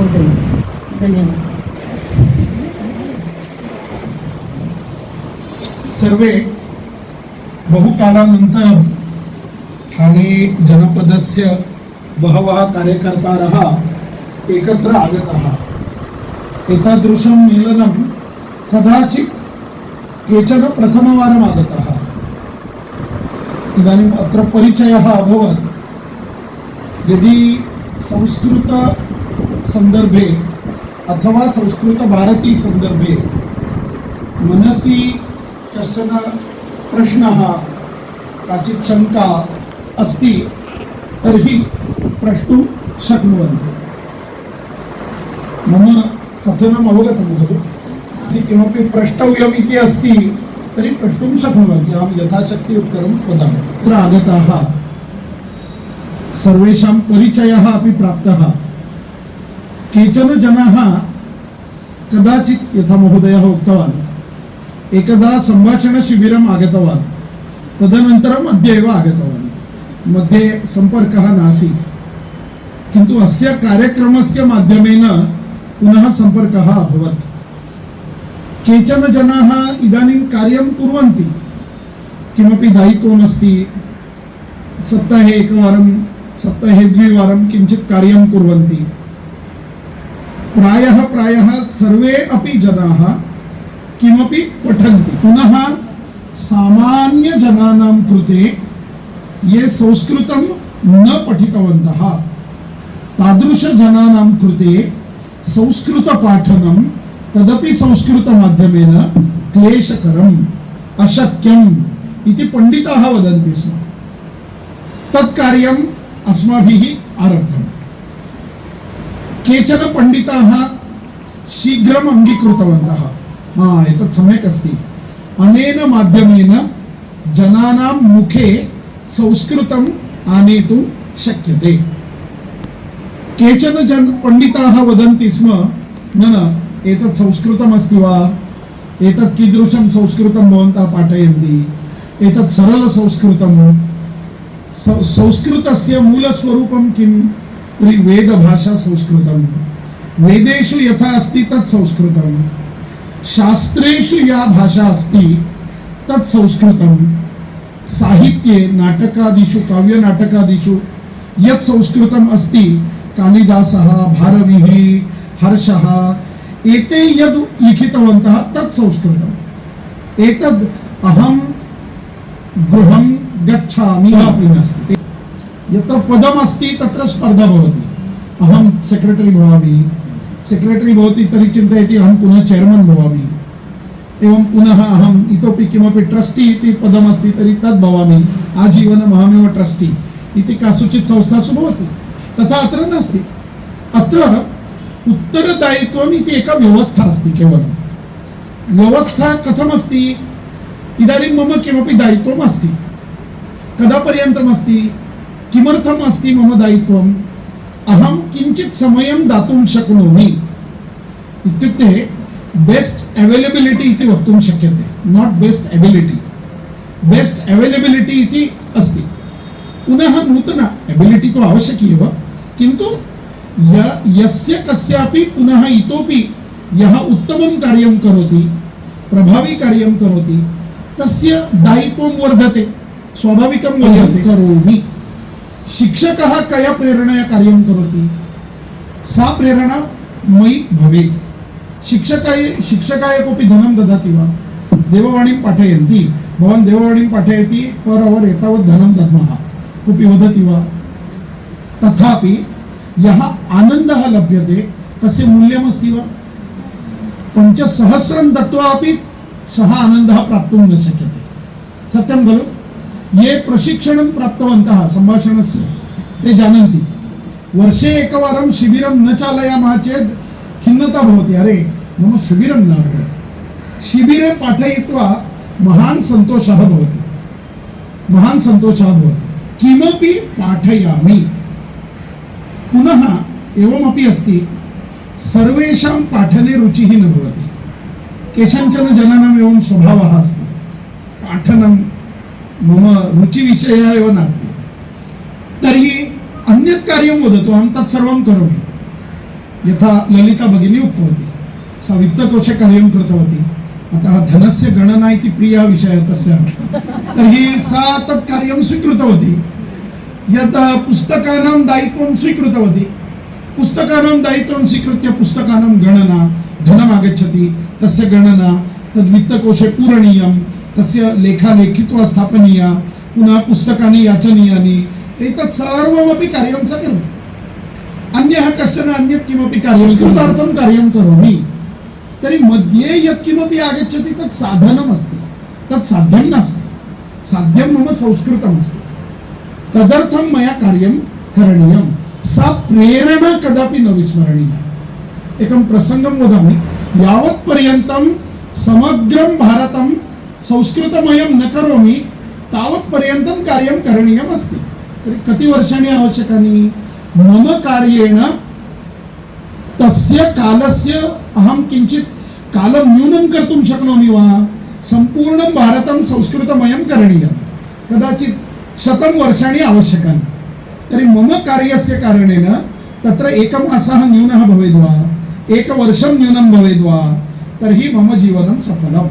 महोदय धन्यवाद. सर्वे बहुकालानन्तरं ठाणे जनपदस्य बहवः कार्यकर्तारः एकत्र आगताः. एतादृशं मेलनं कदाचित् केचन प्रथमवारम् आगतः. इदानीम् अत्र परिचयः अभवत्. यदि संस्कृत संदर्भे अथवा संस्कृतभारतीसन्दर्भे मनसि कश्चन प्रश्नः काचित् शङ्का अस्ति तर्हि प्रष्टुं शक्नुवन्ति। मम कथनम् अवगतं खलु। किमपि प्रष्टव्यम् इति अस्ति तर्हि प्रष्टुं शक्नुवन्ति। अहं यथाशक्ति उत्तरं वदामि। अत्र आगताः सर्वेषां परिचयः अपि प्राप्तः। केचन जनाः कदाचित् यथा महोदयः उक्तवान् एकदा सम्भाषणशिबिरम् आगतवान् तदनन्तरम् अद्य एव आगतवान्। मध्ये सम्पर्कः नासीत्। किन्तु अस्य कार्यक्रमस्य माध्यमेन पुनः सम्पर्कः अभवत्। केचन जनाः इदानीं कार्यं कुर्वन्ति। किमपि दायित्वमस्ति सप्ताहे एकवारं सप्ताहे द्विवारं किञ्चित् कार्यं कुर्वन्ति। प्रायः प्रायः सर्वे अपि जनाः किमपि पठन्ति। पुनः सामान्यजनानां कृते ये संस्कृतं न पठितवन्तः तादृशजनानां कृते संस्कृतपाठनं तदपि संस्कृतमाध्यमेन क्लेशकरम् अशक्यम् इति पण्डिताः वदन्ति स्म। तत् कार्यम् अस्माभिः आरब्धम्। केचन पण्डिताः शीघ्रम् अङ्गीकृतवन्तः। हा एतत् सम्यक् अस्ति। अनेन माध्यमेन जनानां मुखे संस्कृतम् आनेतुं शक्यते। केचन जन पण्डिताः वदन्ति स्म न न एतत् संस्कृतमस्ति वा? एतत् कीदृशं संस्कृतं भवन्तः पाठयन्ति? एतत् सरलसंस्कृतं सं- संस्कृतस्य मूलस्वरूपं किं तर्हि वेदभाषा संस्कृतं वेदेषु यथा अस्ति तत् संस्कृतं शास्त्रेषु या भाषा अस्ति तत् संस्कृतं साहित्ये नाटकादिषु काव्यनाटकादिषु यत् संस्कृतम् अस्ति कालिदासः भारविः हर्षः एते यद् लिखितवन्तः तत् संस्कृतम्. एतद् अहं गृहं गच्छामि अपि नास्ति। यत्र पदमस्ति तत्र स्पर्धा भवति। अहं सेक्रेटरी भवामि। सेक्रेटरी भवति तर्हि चिन्तयति अहं पुनः चेर्मन् भवामि। एवं पुनः अहम् इतोपि किमपि ट्रस्टी इति पदमस्ति तर्हि तद् भवामि। आजीवनम् अहमेव ट्रस्टी इति कासुचित् संस्थासु भवति। तथा अत्र नास्ति। अत्र उत्तरदायित्वम् इति एका व्यवस्था अस्ति केवलं। व्यवस्था कथमस्ति? इदानीं मम किमपि दायित्वम् अस्ति। कदा पर्यन्तम् अस्ति किमर्थम् अस्ति मम दायित्वम्? अहं किञ्चित् समयं दातुं शक्नोमि। इत्युक्ते बेस्ट् अवैलबिलिटि इति वक्तुं शक्यते। Not best ability best availability इति अस्ति। पुनः नूतन एबिलिटि तु आवश्यकी एव किन्तु य यस्य कस्यापि पुनः इतोपि यः उत्तमं कार्यं करोति प्रभावी कार्यं करोति तस्य दायित्वं वर्धते स्वाभाविकं वर्धते। करोमि। शिक्षकः कया प्रेरणया कार्यं करोति? सा प्रेरणा मयि भवेत्। शिक्षकाय शिक्षकाय कोऽपि धनं ददाति वा? देववाणीं पाठयन्ति। भवान् देववाणीं पाठयति पर् अवर् एतावत् धनं दद्मः। कोऽपि वदति वा? तथापि यः आनन्दः लभ्यते तस्य मूल्यमस्ति वा? पञ्चसहस्रं दत्वा अपि सः आनन्दः प्राप्तुं न शक्यते। सत्यं खलु? ये प्रशिक्षणं प्राप्तवन्तः सम्भाषणस्य ते जानन्ति। वर्षे एकवारं शिबिरं न चालयामः चेत् खिन्नता भवति। अरे मम शिबिरं न अभवत् शिबिरे पाठयित्वा महान् सन्तोषः भवति। महान् सन्तोषः भवति। किमपि पाठयामि। पुनः एवमपि अस्ति। सर्वेषां पाठने रुचिः न भवति। केषाञ्चन जनानाम् एवं स्वभावः अस्ति। पाठनं मम रुचिविषयः एव नास्ति। तर्हि अन्यत् कार्यं वदतु अहं तत्सर्वं करोमि। यथा ललिता भगिनी उक्तवती सा वित्तकोशे कार्यं कृतवती अतः धनस्य गणना इति प्रियः विषयः तस्याः। तर्हि सा तत् कार्यं स्वीकृतवती। यत् पुस्तकानां दायित्वं स्वीकृतवती पुस्तकानां दायित्वं स्वीकृत्य पुस्तकानां गणना धनमागच्छति तस्य गणना तद् वित्तकोशे पूरणीयं तस्य लेखा लेखित्वा स्थापनीया पुनः पुस्तकानि याचनीयानि एतत् सर्वमपि कार्यं स करोति अन्यः कश्चन अन्यत् किमपि कार्यं संस्कृतार्थं कार्यं करोमि। तर्हि मध्ये यत्किमपि आगच्छति तत् साधनमस्ति। तत् साध्यं नास्ति। साध्यं मम संस्कृतमस्ति। तदर्थं मया कार्यं करणीयं। सा प्रेरणा कदापि न विस्मरणीया। एकं प्रसङ्गं वदामि। यावत्पर्यन्तं समग्रं भारतं संस्कृतमयं न करोमि तावत्पर्यन्तं कार्यं करणीयमस्ति तर्हि कति वर्षाणि आवश्यकानि? मम कार्येण तस्य कालस्य अहं किञ्चित् कालं न्यूनं कर्तुं शक्नोमि वा? सम्पूर्णं भारतं संस्कृतमयं करणीयं कदाचित् शतं वर्षाणि आवश्यकानि। तर्हि मम कार्यस्य कारणेन तत्र एकमासः न्यूनः भवेद् वा एकवर्षं न्यूनं भवेद् वा तर्हि मम जीवनं सफलम्।